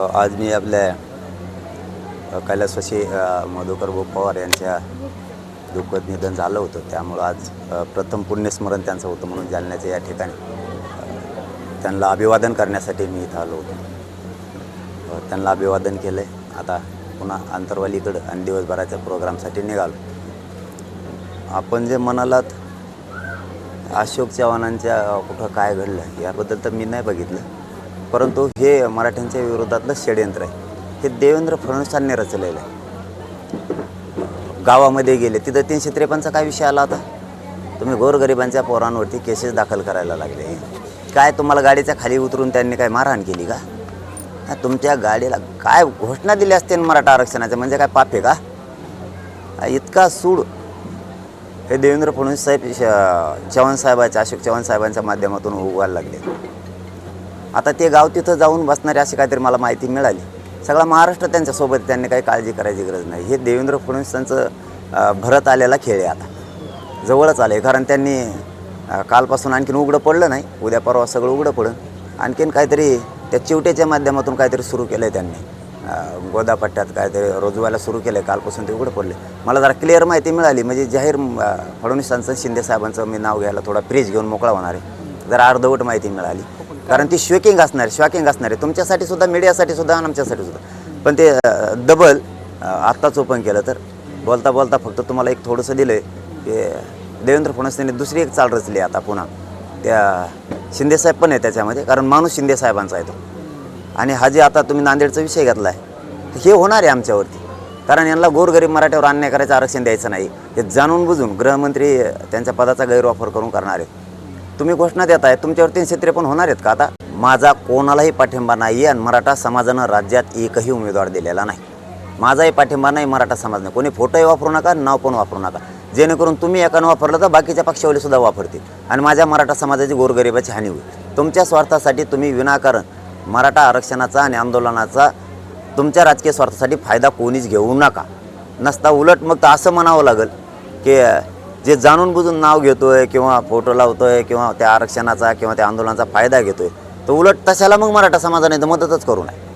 आज मी आपल्या कैलासवाशी मधुकर भाऊ पवार यांच्या दुःखद निधन झालं होतं. त्यामुळं आज प्रथम पुण्यस्मरण त्यांचं होतं म्हणून जालन्याचं या ठिकाणी त्यांना अभिवादन करण्यासाठी मी इथं आलो होतो. त्यांना अभिवादन केलं आहे आता पुन्हा आंतरवालीकडं आणि दिवसभराच्या प्रोग्रामसाठी निघालो. आपण जे म्हणालात अशोक चव्हाणांच्या कुठं काय घडलं याबद्दल तर मी नाही बघितलं. परंतु हे मराठ्यांच्या विरोधातलं षडयंत्र आहे. हे देवेंद्र फडणवीसांनी रचलेलं आहे. गावामध्ये गेले तिथं तीनशे त्रेपन्नचा काय विषय आला होता? तुम्ही गोरगरिबांच्या पोरांवरती केसेस दाखल करायला लागले. काय तुम्हाला गाडीच्या खाली उतरून त्यांनी काय मारहाण केली का? तुमच्या गाडीला काय घोषणा दिली असते मराठा आरक्षणाच्या म्हणजे काय पाप आहे का? इतका सूड. हे देवेंद्र फडणवीस साहेब चव्हाण साहेबाच्या अशोक चव्हाण साहेबांच्या माध्यमातून उगवायला लागले. आता ते गाव तिथं जाऊन बसणारे अशी काहीतरी मला माहिती मिळाली. सगळा महाराष्ट्र त्यांच्यासोबत त्यांनी काही काळजी करायची गरज नाही. हे देवेंद्र फडणवीसांचं भरत आलेला खेळ आहे आता. जवळच आलं आहे कारण त्यांनी कालपासून आणखीन उघडं पडलं नाही. उद्या परवा सगळं उघडं पडलं. आणखीन काहीतरी त्या चिवट्याच्या माध्यमातून काहीतरी सुरू केलं आहे त्यांनी गोदापट्ट्यात काहीतरी रोजवायला सुरू केलं आहे कालपासून ते उघडं पडले मला जरा क्लिअर माहिती मिळाली म्हणजे जाहीर फडणवीसांचं शिंदे साहेबांचं मी नाव घ्यायला थोडा प्रेज घेऊन मोकळा होणार आहे. जरा अर्धवट माहिती मिळाली. कारण ती शॉकिंग असणार आहे शॉकिंग असणार आहे. तुमच्यासाठी सुद्धा मीडियासाठी सुद्धा आणि आमच्यासाठी सुद्धा. पण ते डबल आत्ताच ओपन केलं तर बोलता बोलता फक्त तुम्हाला एक थोडंसं दिलं आहे की देवेंद्र फडणवीस यांनी दुसरी एक चाल रचली आता पुन्हा. त्या शिंदेसाहेब पण आहे त्याच्यामध्ये कारण माणूस शिंदे साहेबांचा आहे तो. आणि हा जे आता तुम्ही नांदेडचा विषय घेतला आहे हे होणार आहे आमच्यावरती. कारण यांना गोरगरीब मराठ्यावर अन्याय करायचं आरक्षण द्यायचं नाही. हे जाणून बुजून गृहमंत्री त्यांच्या पदाचा गैरवापर करून करणार आहेत. तुम्ही घोषणा देत आहे तुमच्यावर तीनशे त्रेपन्न होणार आहेत का? आता माझा कोणालाही पाठिंबा नाही आहे आणि मराठा समाजानं राज्यात एकही उमेदवार दिलेला नाही. माझाही पाठिंबा नाही मराठा समाजाने. कोणी फोटोही वापरू नका नाव पण वापरू नका. जेणेकरून तुम्ही एकानं वापरलं तर बाकीच्या पक्षावली सुद्धा वापरतील. आणि माझ्या मराठा समाजाची गोरगरिबाची हानी होईल. तुमच्या स्वार्थासाठी तुम्ही विनाकारण मराठा आरक्षणाचा आणि आंदोलनाचा तुमच्या राजकीय स्वार्थासाठी फायदा कोणीच घेऊ नका. नसता उलट मग तर असं म्हणावं लागेल की जे जाणून बुजून नाव घेतोय किंवा फोटो लावतोय किंवा त्या आरक्षणाचा किंवा त्या आंदोलनाचा फायदा घेतोय तर उलट तशाला मग मराठा समाजाने तर मदतच करू नये.